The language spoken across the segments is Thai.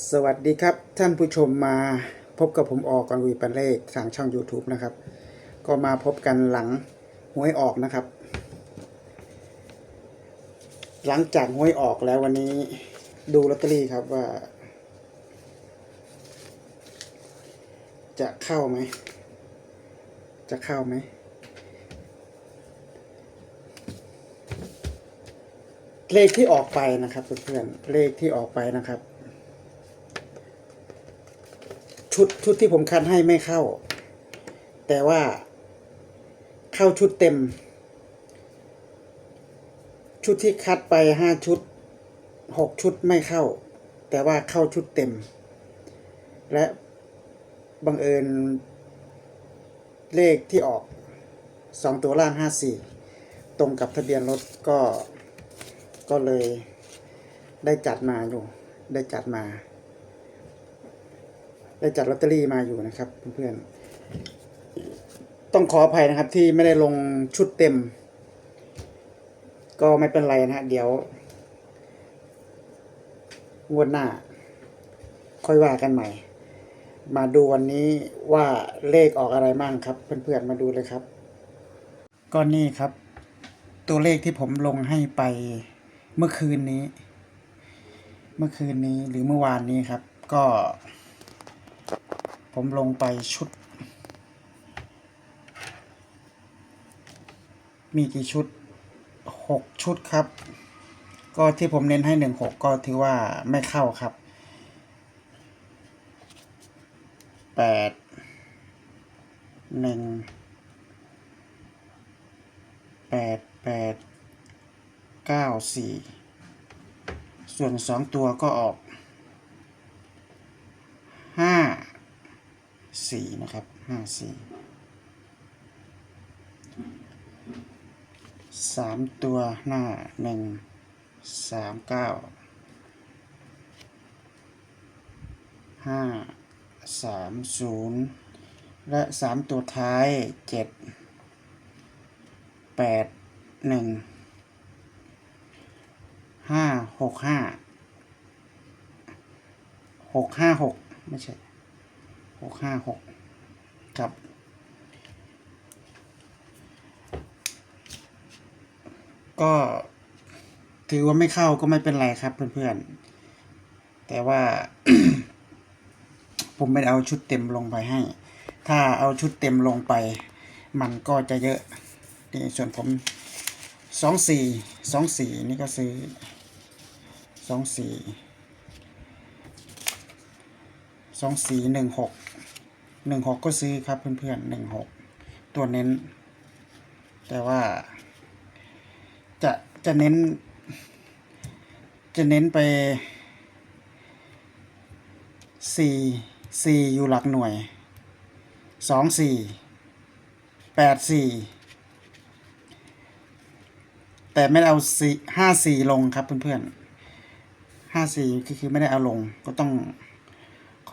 สวัสดีครับท่านผู้ชมมาพบกับผมออกกอนวีปันเลขทางช่อง YouTube นะครับ ก็มาพบกันหลังหวยออกนะครับ หลังจากหวยออกแล้ววันนี้ดูลอตเตอรี่ครับว่า จะเข้าไหม จะเข้าไหมเลขที่ออกไปนะครับเพื่อนๆเลขที่ออกไปนะครับ ชุดชุดที่ผมคัดให้ไม่เข้า แต่ว่าเข้าชุดเต็ม ชุดที่คัดไปห้าชุดหกชุดไม่เข้า แต่ว่าเข้าชุดเต็ม และบังเอิญเลขที่ออกสองตัวล่างห้าสี่ตรงกับทะเบียนรถก็ก็เลยได้จัดมาอยู่ ได้จัดมา ได้จัดลอตเตอรี่มาอยู่นะครับเพื่อนๆต้องขออภัยนะครับที่ไม่ได้ลงชุดเต็ม ก็ไม่เป็นไรนะฮะเดี๋ยวงวดหน้า ค่อยว่ากันใหม่ มาดูวันนี้ว่าเลขออกอะไรบ้างครับ เพื่อนๆมาดูเลยครับก็นี่ครับ ตัวเลขที่ผมลงให้ไปเมื่อคืนนี้ เมื่อคืนนี้หรือเมื่อวานนี้ครับ ก็ ผมลงไปชุด มีกี่ชุดหกชุดครับ ก็ที่ผมเน้นให้หนึ่งหกก็ถือว่าไม่เข้าครับแปดหนึ่งแปดแปดเก้าสี่ส่วนสองตัวก็ออกห้า สี่นะครับห้าสี่สามตัวหน้าหนึ่งสามเก้าห้าสามศูนย์และสามตัวท้ายเจ็ดแปดหนึ่งห้าหกห้าหกห้าหกไม่ใช่ หกห้าหกครับ ก็ถือว่าไม่เข้าก็ไม่เป็นไรครับเพื่อนๆ แต่ว่า ผมไม่เอาชุดเต็มลงไปให้ ถ้าเอาชุดเต็มลงไป มันก็จะเยอะนี่ส่วนผมสองสี่สองสี่นี่ก็ซื้อสองสี่ สองสี่หนึ่งหกหนึ่งหกก็ซื้อครับเพื่อนๆหนึ่งหกตัวเน้น แต่ว่า จะจะเน้น จะเน้นไปสี่สี่อยู่หลักหน่วยสองสี่แปดสี่แต่ไม่ได้เอาสี่ห้าสี่ลงครับเพื่อนๆห้าสี่คือคือไม่ได้เอาลงก็ต้อง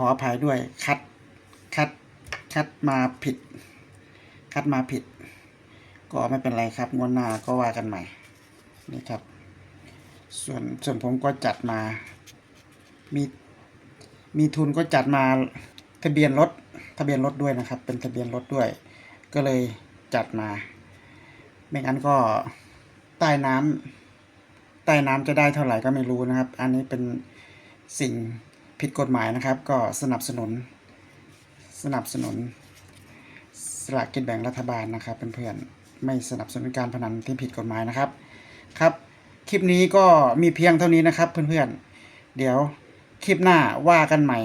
ออภัยด้วยคัดคัดคัดมาผิด คัดมาผิด ก็ไม่เป็นไรครับงวดหน้าก็ว่ากันใหม่นี่ครับ ส่วนส่วนผมก็จัดมา มีมีทุนก็จัดมาทะเบียนรถทะเบียนรถด้วยนะครับ เป็นทะเบียนรถด้วย ก็เลยจัดมา ไม่งั้นก็ใต้น้ำใต้น้ำจะได้เท่าไหร่ก็ไม่รู้นะครับ อันนี้เป็นสิ่ง ผิดกฎหมายนะครับ ก็สนับสนุน สนับสนุนสลากกินแบ่งรัฐบาลนะครับเพื่อนๆไม่สนับสนุนการพนันที่ผิดกฎหมายนะครับครับ คลิปนี้ก็มีเพียงเท่านี้นะครับ เพื่อนๆเดี๋ยวคลิปหน้าว่ากันใหม่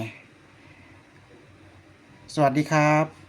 สวัสดีครับ